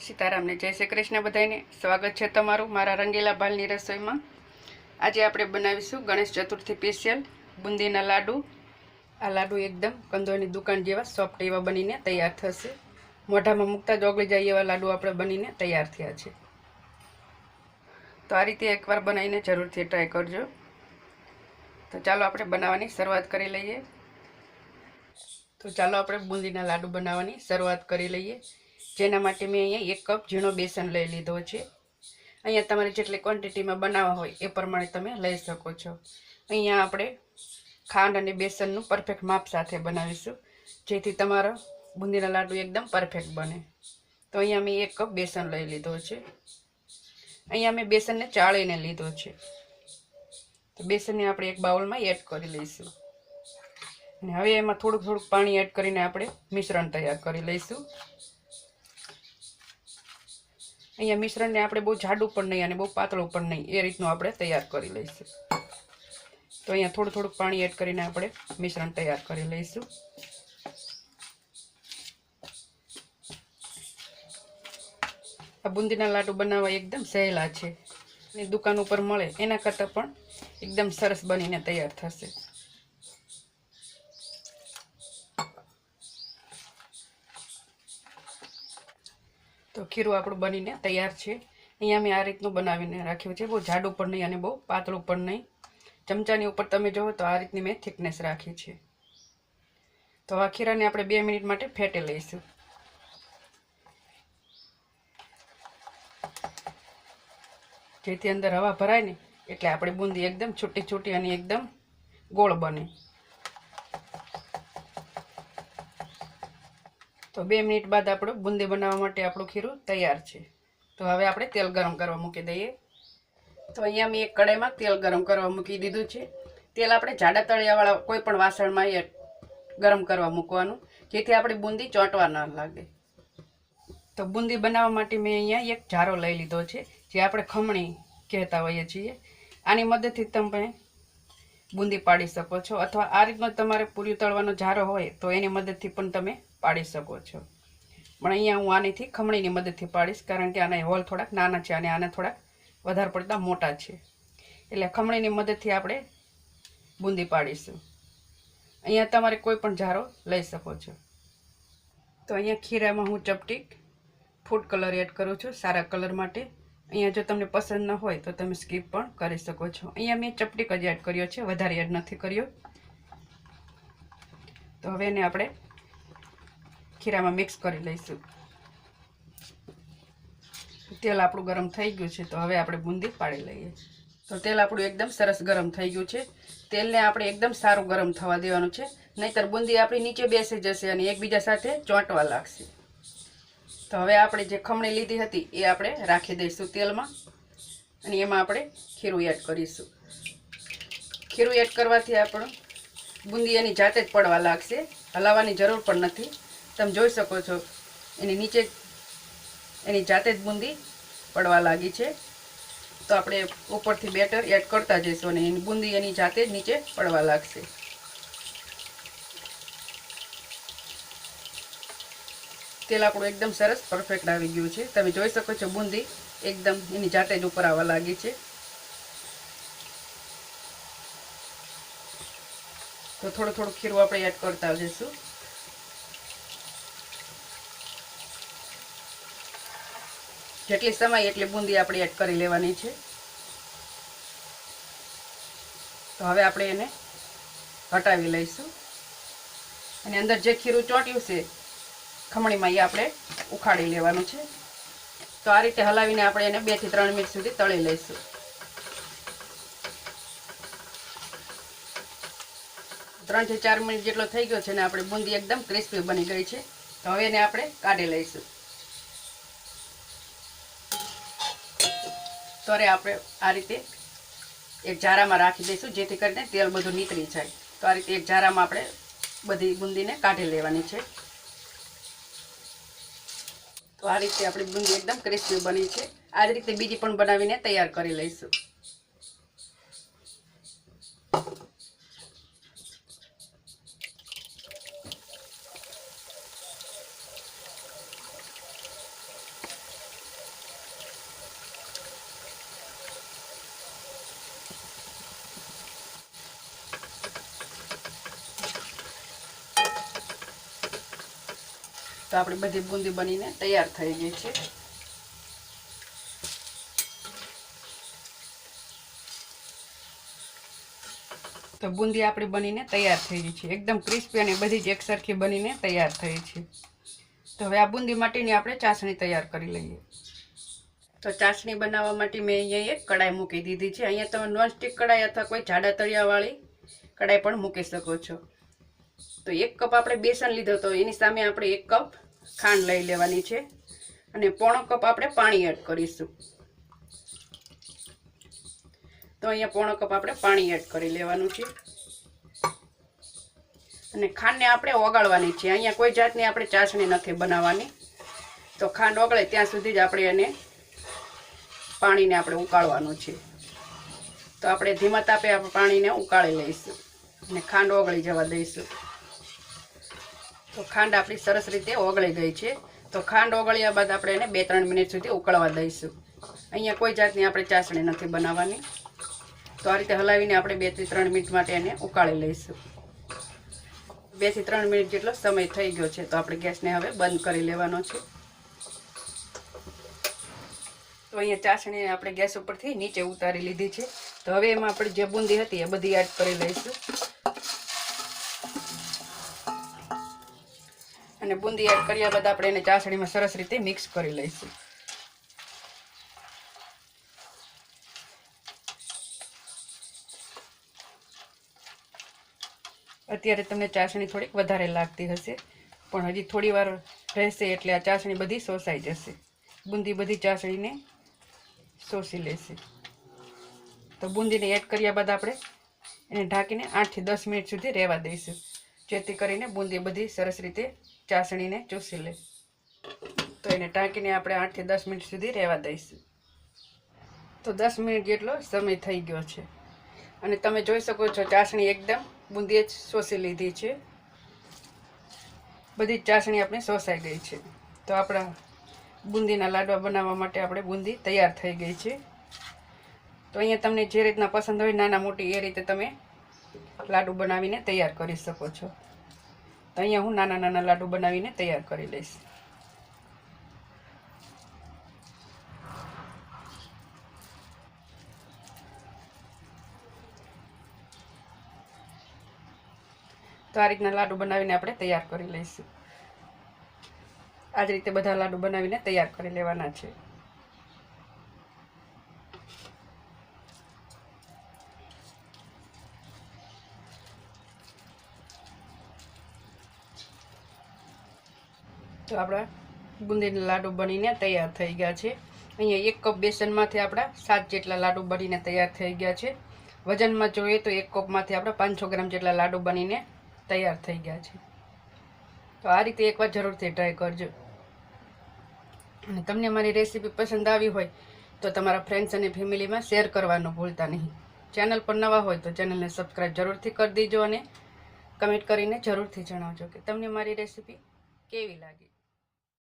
સીતારામને જય શ્રી કૃષ્ણ બધાને સ્વાગત છે તમારું મારા રંગીલા ભાલની રસોઈમાં. આજે આપણે બનાવીશું ગણેશ ચતુર્થી સ્પેશિયલ બુંદીના લાડુ. આ લાડુ એકદમ કંદોની દુકાન જેવા સોફ્ટ એવા બનીને તૈયાર થશે. મોઢામાં મૂકતા જ ઓગળી જાય એવા લાડુ આપણે બનીને તૈયાર થયા છે. તો આ રીતે એકવાર બનાવીને જરૂરથી ટ્રાય કરજો. તો ચાલો આપણે બનાવવાની શરૂઆત કરી લઈએ. તો ચાલો આપણે બુંદીના લાડુ બનાવવાની શરૂઆત કરી લઈએ. જેના માટે મેં અહીંયા એક કપ ઝીણો બેસન લઈ લીધો છે. અહીંયા તમારે જેટલી ક્વોન્ટિટીમાં બનાવવા હોય એ પ્રમાણે તમે લઈ શકો છો. અહીંયા આપણે ખાંડ અને બેસનનું પરફેક્ટ માપ સાથે બનાવીશું, જેથી તમારો બુંદીના લાડુ એકદમ પરફેક્ટ બને. તો અહીંયા મેં એક કપ બેસન લઈ લીધો છે. અહીંયા મેં બેસનને ચાળીને લીધો છે. તો બેસનને આપણે એક બાઉલમાં એડ કરી લઈશું. અને હવે એમાં થોડુંક થોડુંક પાણી એડ કરીને આપણે મિશ્રણ તૈયાર કરી લઈશું. અહીંયા મિશ્રણને આપણે બહુ જાડું પણ નહીં અને બહુ પાતળું પણ નહીં. એ રીતનું આપણે તૈયાર કરી લઈશું. તો અહીંયા થોડું થોડું પાણી એડ કરીને આપણે મિશ્રણ તૈયાર કરી લઈશું. આ બુંદીના લાડુ બનાવવા એકદમ સહેલા છે. અને દુકાન ઉપર મળે. એના કરતાં પણ એકદમ સરસ બનીને તૈયાર થશે. ખીરું આપણું બનીને તૈયાર છે. અહીંયા મેં આ રીતનું બનાવીને રાખ્યું છે. બહુ જાડું પણ નહીં અને બહુ પાતળું પણ નહીં. ચમચાની ઉપર તમે જુઓ તો આ રીતની મેં થિકનેસ રાખી છે. તો આ ખીરાને આપણે બે મિનિટ માટે ફેટી લઈશું. જેથી અંદર હવા ભરાય ને એટલે આપણે બુંદી એકદમ છૂટી છૂટી અને એકદમ ગોળ બને. તો બે મિનિટ બાદ આપણું બુંદી બનાવવા માટે આપણું ખીરું તૈયાર છે. તો હવે આપણે તેલ ગરમ કરવા મૂકી દઈએ. તો અહીંયા મેં એક કડાઈમાં તેલ ગરમ કરવા મૂકી દીધું છે. તેલ આપણે જાડા તળિયાવાળા કોઈ પણ વાસણમાં ગરમ કરવા મૂકવાનું, જેથી આપણી બુંદી ચોંટવા ન લાગે. તો બુંદી બનાવવા માટે મેં અહીંયા એક જારો લઈ લીધો છે, જે આપણે ખમણી કહેતા હોઈએ છીએ. આની મદદથી તમે બુંદી પાડી શકો છો. અથવા આ રીતનો તમારે પૂરી તળવાનો જારો હોય તો એની મદદથી પણ તમે પાડી શકો છો. પણ અહીંયા હું આનીથી ખમણીની મદદથી પાડીશ, કારણ કે આના હોલ થોડાક નાના છે અને આના થોડાક વધારે પડતા મોટા છે. એટલે ખમણીની મદદથી આપણે બુંદી પાડીશું. અહીંયા તમારે કોઈ પણ જારો લઈ શકો છો. તો અહીંયા ખીરામાં હું ચપટી ફૂડ કલર એડ કરું છું, સારા કલર માટે. અહીંયા જો તમને પસંદ ન હોય તો તમે સ્કીપ પણ કરી શકો છો. અહીંયા મેં ચપટીક જ એડ કર્યો છે, વધારે એડ નથી કર્યો. તો હવે એને આપણે ખીરામાં મિક્સ કરી લઈશું. તેલ આપણું ગરમ થઈ ગયું છે, તો હવે આપણે બુંદી પાડી લઈએ. તો તેલ આપણું એકદમ સરસ ગરમ થઈ ગયું છે. તેલને આપણે એકદમ સારું ગરમ થવા દેવાનું છે. નહીંતર બુંદી આપણી નીચે બેસી જશે અને એકબીજા સાથે ચોંટવા લાગશે. તો હવે આપણે જે ખમણી લીધી હતી, એ આપણે રાખી દઈશું તેલમાં. અને એમાં આપણે ખીરું એડ કરીશું. ખીરું એડ કરવાથી આપણું બુંદી એની જાતે જ પડવા લાગશે. હલાવવાની જરૂર પણ નથી. તમે જોઈ શકો છો, એની નીચે એની જાતે જ બુંદી પડવા લાગી છે. તો આપણે ઉપરથી બેટર એડ કરતા જઈશું અને એની બુંદી એની જાતે જ નીચે પડવા લાગશે. તેલ આપણું એકદમ સરસ પરફેક્ટ આવી ગયું છે. તમે જોઈ શકો છો બુંદી એકદમ એની જાતે જ ઉપર આવવા લાગી છે. તો થોડું થોડું ખીરું આપણે એડ કરતા જઈશું. જેટલી સમય, એટલી બુંદી આપણે એડ કરી લેવાની છે. તો હવે આપણે એને હટાવી લઈશું. અને અંદર જે ખીરું ચોંટ્યું છે, ખમણીમાં એ આપણે ઉખાડી લેવાનું છે. તો આ રીતે હલાવીને આપણે એને બેથી ત્રણ મિનિટ સુધી તળી લઈશું. ત્રણથી ચાર મિનિટ જેટલો થઈ ગયો છે ને, આપણે બુંદી એકદમ ક્રિસ્પી બની ગઈ છે. તો હવે એને આપણે કાઢી લઈશું. તો હવે આપણે આ રીતે એક જારામાં રાખી દઈશું, જેથી કરીને તેલ બધું નીકળી જાય. તો આ રીતે એક જારામાં આપણે બધી બુંદીને કાઢી લેવાની છે. તો આ રીતે આપણી બુંદી એકદમ ક્રિસ્પી બની છે. આ રીતે બીજી પણ બનાવીને તૈયાર કરી લઈશું. તો આપણી બધી બુંદી બનીને તૈયાર થઈ ગઈ છે. તો બુંદી આપણી બનીને તૈયાર થઈ ગઈ છે. એકદમ ક્રિસ્પી અને બધી જ એકસરખી બનીને તૈયાર થઈ છે. તો હવે આ બુંદી માટેની આપણે ચાસણી તૈયાર કરી લઈએ. તો ચાસણી બનાવવા માટે મેં અહીંયા એક કડાઈ મૂકી દીધી છે. અહીંયા તમે નોનસ્ટિક કડાઈ અથવા કોઈ જાડા તળિયાવાળી કડાઈ પણ મૂકી શકો છો. તો એક કપ આપણે બેસન લીધો તો એની સામે આપણે એક કપ ખાંડ લઈ લેવાની છે અને પોણો કપ આપણે પાણી એડ કરીશું. તો અહીંયા પોણો કપ આપણે પાણી એડ કરી લેવાનું છે. અને ખાંડને આપણે ઓગાળવાની છે. અહીંયા કોઈ જાતની આપણે ચાસણી નથી બનાવવાની. તો ખાંડ ઓગળે ત્યાં સુધી જ આપણે એને પાણીને આપણે ઉકાળવાનું છે. તો આપણે ધીમા તાપે આપણે પાણીને ઉકાળી લઈશું અને ખાંડ ઓગળી જવા દઈશું. તો ખાંડ આપણી સરસ રીતે ઓગળી ગઈ છે. તો ખાંડ ઓગળ્યા બાદ આપણે એને બે ત્રણ મિનિટ સુધી ઉકળવા દઈશું. અહીંયા કોઈ જાતની આપણે ચાસણી નથી બનાવવાની. તો આ રીતે હલાવીને આપણે બેથી ત્રણ મિનિટ માટે એને ઉકાળી લઈશું. બેથી ત્રણ મિનિટ જેટલો સમય થઈ ગયો છે, તો આપણે ગેસને હવે બંધ કરી લેવાનો છે. તો અહીંયા ચાસણીને આપણે ગેસ ઉપરથી નીચે ઉતારી લીધી છે. તો હવે એમાં આપણે જે બુંદી હતી એ બધી એડ કરી લઈશું. અને બુંદી એડ કર્યા બાદ આપણે એને ચાસણીમાં સરસ રીતે મિક્સ કરી લઈશું. અત્યારે તમને ચાસણી થોડીક વધારે લાગતી હશે, પણ હજી થોડી વાર રહેશે એટલે આ ચાસણી બધી શોષાઈ જશે. બુંદી બધી ચાસણીને શોષી લેશે. તો બુંદીને એડ કર્યા બાદ આપણે. એને ઢાંકીને આઠથી દસ મિનિટ સુધી રહેવા દઈશું. જેથી કરીને બુંદી બધી સરસ રીતે ચાસણીને ચૂસી લે. તો એને ટાંકીને આપણે આઠથી દસ મિનિટ સુધી રહેવા દઈશું. તો દસ મિનિટ જેટલો સમય થઈ ગયો છે. અને તમે જોઈ શકો છો ચાસણી એકદમ બુંદીએ જ શોષી લીધી છે. બધી ચાસણી આપણી શોષાઈ ગઈ છે. તો આપણા બુંદીના લાડવા બનાવવા માટે આપણે બુંદી તૈયાર થઈ ગઈ છે. તો અહીંયા તમને જે રીતના પસંદ હોય નાના મોટી એ રીતે તમે લાડુ બનાવીને તૈયાર કરી શકો છો. અહીંયા હું નાના નાના લાડુ બનાવીને તૈયાર કરી લઈશ. તો આ રીતના લાડુ બનાવીને આપણે તૈયાર કરી લઈશું. આ જ રીતે બધા લાડુ બનાવીને તૈયાર કરી લેવાના છે. તો આપણા બુંદીના લાડુ બનીને તૈયાર થઈ ગયા છે. અહીંયા એક કપ બેસનમાંથી આપણા સાત જેટલા લાડુ બનીને તૈયાર થઈ ગયા છે. વજનમાં જોઈએ તો એક કપમાંથી આપણા પાંચસો ગ્રામ જેટલા લાડુ બનીને તૈયાર થઈ ગયા છે. તો આ રીતે એકવાર જરૂરથી ટ્રાય કરજો. અને તમને મારી રેસીપી પસંદ આવી હોય તો તમારા ફ્રેન્ડ્સ અને ફેમિલીમાં શેર કરવાનું ભૂલતા નહીં. ચેનલ પર નવા હોય તો ચેનલને સબસ્ક્રાઈબ જરૂરથી કરી દેજો અને કમેન્ટ કરીને જરૂરથી જણાવજો કે તમને મારી રેસીપી કેવી લાગી.